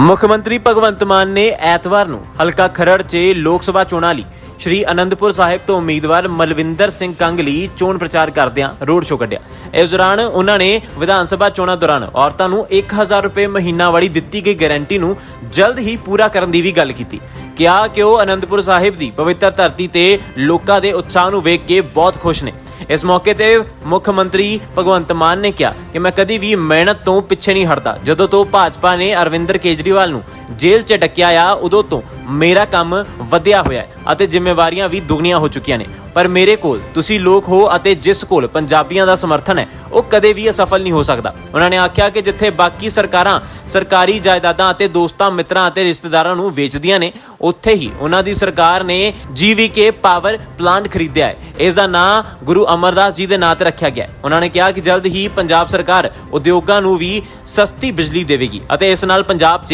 ਮੁੱਖ ਮੰਤਰੀ ਭਗਵੰਤ ਮਾਨ ਨੇ ਐਤਵਾਰ ਨੂੰ ਹਲਕਾ ਖਰੜ 'ਚ ਲੋਕ ਸਭਾ ਚੋਣਾਂ ਲਈ ਸ਼੍ਰੀ ਅਨੰਦਪੁਰ ਸਾਹਿਬ ਤੋਂ ਉਮੀਦਵਾਰ ਮਲਵਿੰਦਰ ਸਿੰਘ ਕੰਗ ਲਈ ਚੋਣ ਪ੍ਰਚਾਰ ਕਰਦਿਆਂ ਰੋਡ ਸ਼ੋਅ ਕੱਢਿਆ। ਇਸ ਦੌਰਾਨ ਉਹਨਾਂ ਨੇ ਵਿਧਾਨ ਸਭਾ ਚੋਣਾਂ ਦੌਰਾਨ ਔਰਤਾਂ ਨੂੰ 1000 ਰੁਪਏ ਮਹੀਨਾ ਵਾਲੀ ਦਿੱਤੀ ਗਈ ਗਾਰੰਟੀ ਨੂੰ ਜਲਦ ਹੀ ਪੂਰਾ ਕਰਨ ਦੀ ਵੀ ਗੱਲ ਕੀਤੀ। ਕਿਹਾ ਕਿ ਉਹ ਅਨੰਦਪੁਰ ਸਾਹਿਬ ਦੀ ਪਵਿੱਤਰ ਧਰਤੀ ਤੇ ਲੋਕਾਂ ਦੇ ਉਤਸ਼ਾਹ ਨੂੰ ਵੇਖ ਕੇ ਬਹੁਤ ਖੁਸ਼ ਨੇ। ਇਸ ਮੌਕੇ ਤੇ ਮੁੱਖ ਮੰਤਰੀ ਭਗਵੰਤ ਮਾਨ ਨੇ ਕਿਹਾ ਕਿ ਮੈਂ ਕਦੀ ਵੀ ਮਿਹਨਤ ਤੋਂ ਪਿੱਛੇ ਨਹੀਂ ਹਟਦਾ। ਜਦੋਂ ਤੋਂ ਭਾਜਪਾ ਨੇ ਅਰਵਿੰਦਰ ਕੇਜਰੀਵਾਲ ਨੂੰ ਜੇਲ੍ਹ 'ਚ ਡੱਕਿਆ ਆ, ਉਦੋਂ ਤੋਂ ਮੇਰਾ ਕੰਮ ਵਧਿਆ ਹੋਇਆ ਹੈ ਅਤੇ ਜ਼ਿੰਮੇਵਾਰੀਆਂ ਵੀ ਦੁੱਗਣੀਆਂ ਹੋ ਚੁੱਕੀਆਂ ਨੇ। ਪਰ ਮੇਰੇ ਕੋਲ ਤੁਸੀਂ ਲੋਕ ਹੋ ਅਤੇ ਜਿਸ ਕੋਲ ਪੰਜਾਬੀਆਂ ਦਾ ਸਮਰਥਨ ਹੈ, ਉਹ ਕਦੇ ਵੀ ਅਸਫਲ ਨਹੀਂ ਹੋ ਸਕਦਾ। ਉਹਨਾਂ ਨੇ ਆਖਿਆ ਕਿ ਜਿੱਥੇ ਬਾਕੀ ਸਰਕਾਰਾਂ, ਸਰਕਾਰੀ ਜਾਇਦਾਦਾਂ ਅਤੇ ਦੋਸਤਾਂ, ਮਿੱਤਰਾਂ ਅਤੇ ਰਿਸ਼ਤੇਦਾਰਾਂ ਨੂੰ ਵੇਚਦੀਆਂ ਨੇ, ਉੱਥੇ ਹੀ ਉਹਨਾਂ ਦੀ ਸਰਕਾਰ ਨੇ ਜੀਵੀਕੇ ਪਾਵਰ ਪਲਾਂਟ ਖਰੀਦਿਆ ਹੈ। ਇਸ ਦਾ ਨਾਂ ਗੁਰੂ ਅਮਰਦਾਸ ਜੀ ਦੇ ਨਾਂ ਤੇ ਰੱਖਿਆ ਗਿਆ ਉਹਨਾਂ ਨੇ ਕਿਹਾ ਕਿ ਜਲਦ ਹੀ ਪੰਜਾਬ ਸਰਕਾਰ ਉਦਯੋਗਾਂ ਨੂੰ ਵੀ ਸਸਤੀ ਬਿਜਲੀ ਦੇਵੇਗੀ ਅਤੇ ਇਸ ਨਾਲ ਪੰਜਾਬ 'ਚ